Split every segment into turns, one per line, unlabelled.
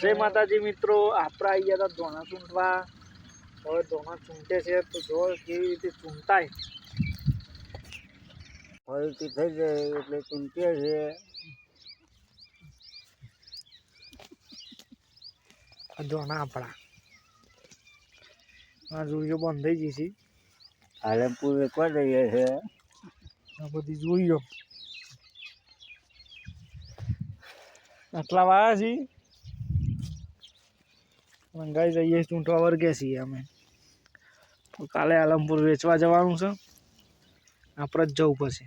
જય માતાજી મિત્રો આપણે આવી ગયા હતા ધોણા ચૂંટવા હવે ધોણા ચૂંટે છે તો જો કેવી રીતે ચૂંટાય.
ફરીથી થઈ જાય એટલે ચૂંટીએ છે
ધોણા આપણા. આ જોઈઓ બંધ થઈ ગઈ છે.
હાલે પૂરે કરી દઈએ છે
આ બધી જોઈઓ. આટલા વાયા છીએ. મંગાઈ જઈએ ચૂંટવા વર્ગે છીએ અમે. તો કાલે આલમપુર વેચવા જવાનું છે. આપણે જ જવું પડશે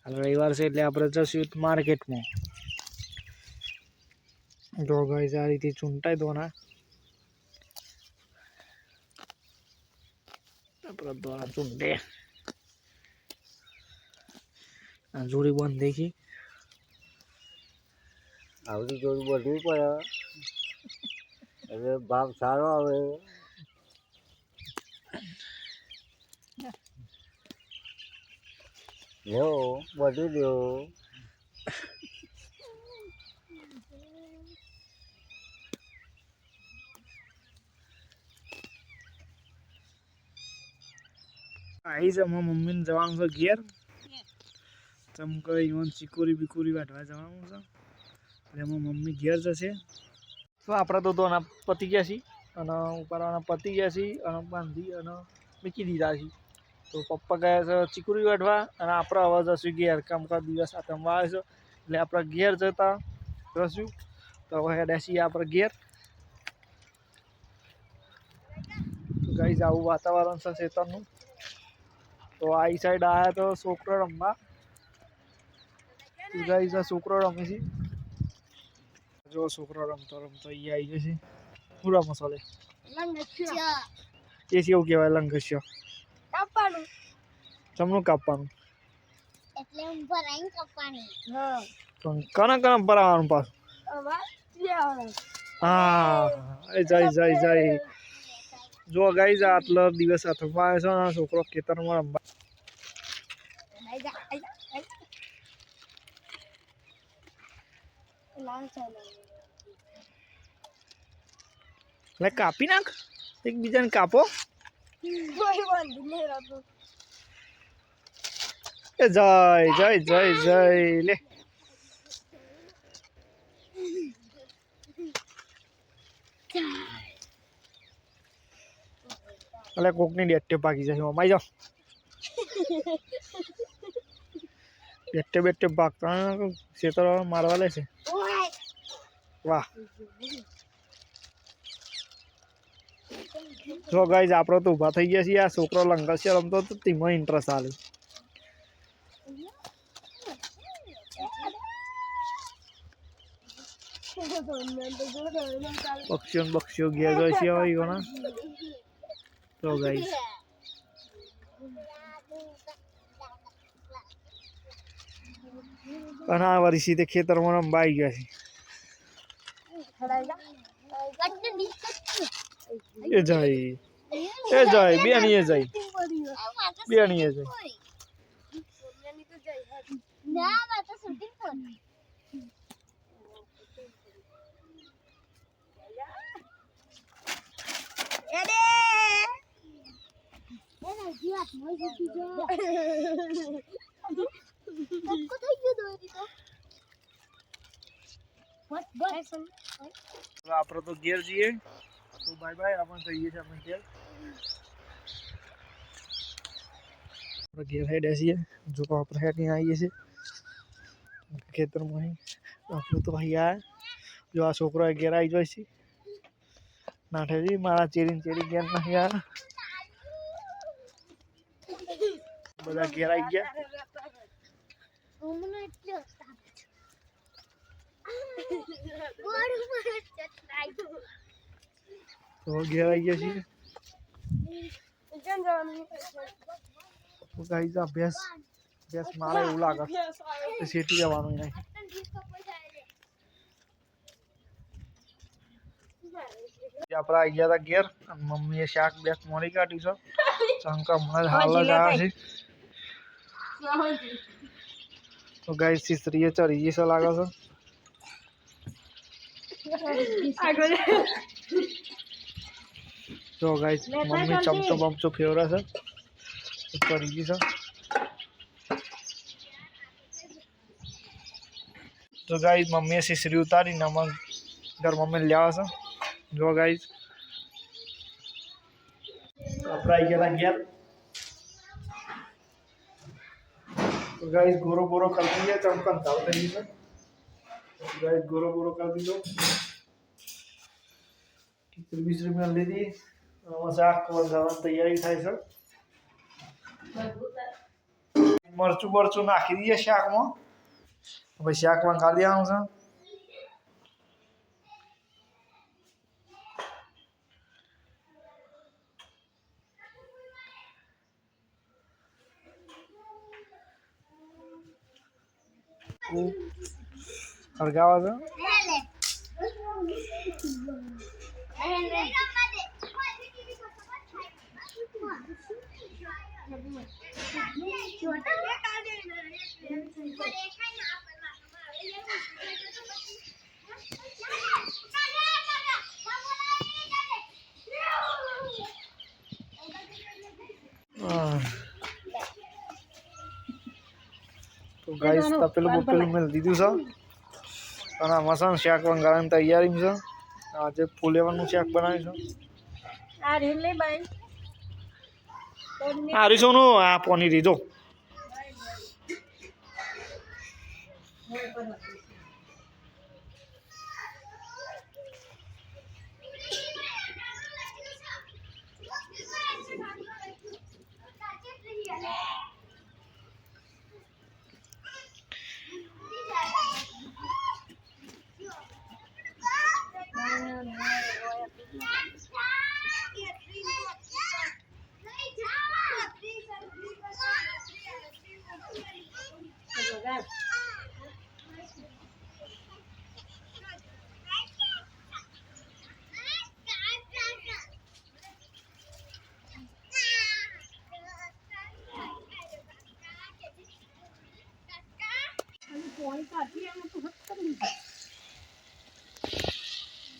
કાલે રવિવાર છે એટલે આપણે જશું માર્કેટમાં. જો ગાઈસ આ રીતે ચૂંટાઈ દોના. આપણે દોના ચૂંટે. જોડી બંધ દેખી
આવતી જોડી બધું પડે. એટલે ભાવ સારો આવે. લેવો બધું લ્યો
આવી છે અમારા મમ્મીને જવાનું છે ઘેર. ચમકે ઈવન ચીકોરી બીકુરી વાટવા જવાનું છે. એટલે એમાં મમ્મી ઘેર જશે. તો આપણે તો દોના પતી ગયા છીએ અને ઉપાડવાના પતી ગયા છીએ અને બાંધી અને મૂકી દીધા છીએ તો પપ્પા ગયા છે, ચીકુરી વાઢવા. અને આપણે હવે જશું ઘેર કર દિવસ આતમવા આવે છે. એટલે આપણે ઘેર જતા રસ્યું તો હવે હેડ્યા છીએ આપણે ઘેર. તો ગાઈઝ આવું વાતાવરણ છે શેતરનું. તો આ સાઈડ આવ્યા તો છોકરો રમવા. ગાઈઝ છોકરો રમે છે. જો છોકરો રમતો રમતો અહીંયા આવી જશે. પૂરા મસાલે એ છે એવું કહેવાય લંઘસ્યો ચમનું કાપવાનું.
એટલે ઉપર આવીને કપવાની.
પણ કના કના ભરાવાનું પાછું? હા એ જાય જાય જાય. જો ગાઈઝ આટલો દિવસ હાથમાં આવે છે ને આ છોકરો ખેતરમાં રમવા. એટલે કાપી નાખ. એકબીજાને કાપો. એ જય જય જય જય લે. એટલે કોકની ડેટ્ટે પાકી જાય અમાઈ જાઓ. ડેટ્ટે બેટ્ટે પાકતા ખેતર મારવા લે છે. વાહ. જો ગાઈઝ આપણે તો ઊભા થઈ ગયા છીએ. આ છોકરો લંગર છે, રમતો તો તેમાં ઇન્ટરેસ્ટ આલે. પક્ષીઓ પક્ષીઓ ઘેર ગયા છે હવે ઘણા. તો ગાઈઝ અને આ વર્ષી તે ખેતરમાં રમવા આવી ગયા છે. એ જાય. એ જાય. બેની એ જાય. બેની એ જાય.
આપડે તો શૂટિંગ કોણ એના જીવાત મોઈ જતી જો કક્કો થઈ ગયો દોરી તો બસ બસ.
તો આપણે તો ઘેર જઈએ. બાય બાય આપણે જઈએ છીએ આપણે ઘેર આપણે ઘેર હેડ્યા છીએ જો આપણે હેડીને આવીએ છીએ ખેતરમાં અહીં આપણે તો ભાઈ આ જો આ છોકરો ઘેર આવી જાય છે નાઠેજી મારા ચેરીને ચેરી ઘેર નથી આ બધા ઘેર આવી ગયા
ઉમનો એટલો તાપ છે ગોળ ઉપર ચટકાઈ
તો ઘેર આવી ગયા છીએ તો ગાઈઝ આ ભેંસ ભેંસ મારે એવું લાગે તો શેટી જવાનું નહીં આપણે આવી ગયા હતા ઘેર અને મમ્મીએ શાક બેક મોડી કાઢી છે ચંકા હમણાં જ હાલ જ આવ્યા છે તો ગાય સિસ્ત્રીએ ચડી જશે લાગે છે જો ગાઈસ મમ્મી ચમચો બમચો ફેવરે છે ઉપર રીધી છે તો ગાઈસ મમ્મીએ શીશરી ઉતારી નમક ઘર મમ્મી લેવા છે જો ગાઈસ આપણે આવી ગયા હતા ઘેર તો ગાઈસ ગોરો ગોરો કરી દઈએ ચમકન તાવ થઈ ગઈ છે ગાઈસ ગોરો ગોરો કરી દીધો ખીચડી બીસરી મેં લીધી આમાં શાક વઘારવાની તૈયારી થાય છે. મરચું બરચું નાખી દઈએ શાકમાં. પછી શાકમાં ખાલી દેવાનું છે. હરગાવા છે. તો ગાઈસ તપેલું બપેલું મેં લીધું છે અને આમાં છે ને શાક વંગાળવાની તૈયારી છે આજે ફૂલેવાનું શાક બનાવ્યું છે આ રીસોનું આ પોની દીધો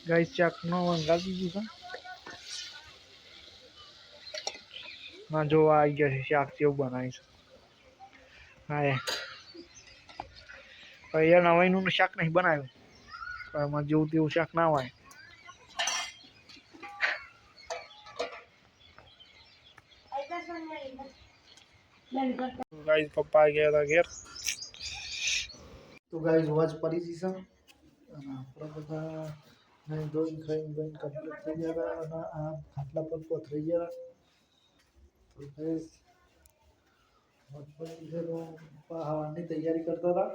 ગાઈસ શાકનો વંગાળી દીધું છે ના જો આ આવી ગયા છે શાક જેવું બનાવ્યું છે હા એ અહીંયા નવાઈનું શાક નહીં બનાવ્યું પણ એમાં જેવું તેવું શાક ના હોય ગાઈસ પપ્પા ગયા હતા ઘેર તો ગાઈસ વોચ પડી જઈ છે અને આપણે બધા નહીં ધોઈને ખાઈને ધોઈને કમ્પ્લીટ થઈ ગયા હતા અને આ ખાટલા પર પથરાઈ ગયા તો ગાઈસ હવાની તૈયારી કરતા હતા.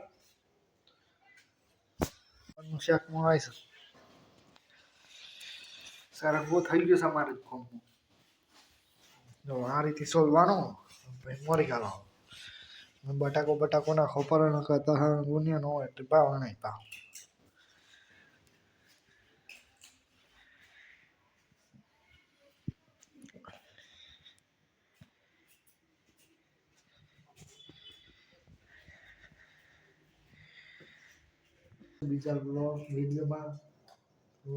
શાક મંગાવી છે? સારા બહુ થઈ ગયું છે અમારે ફોર્મમાં જો આ રીતે સોલવાનું મોરી ગાળો બટાકો બટાકો નાખો પર ન કરતા ગુનિયા ન હોય એટલે ભાવ નહીં ભાવ બીજા બ્લોગ વિડીયોમાં તો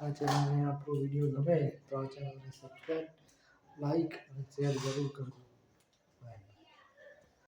આ ચેનલને આપણો વિડીયો ગમે તો આ ચેનલને સબસ્ક્રાઈબ લાઈક અને શેર જરૂર કરજો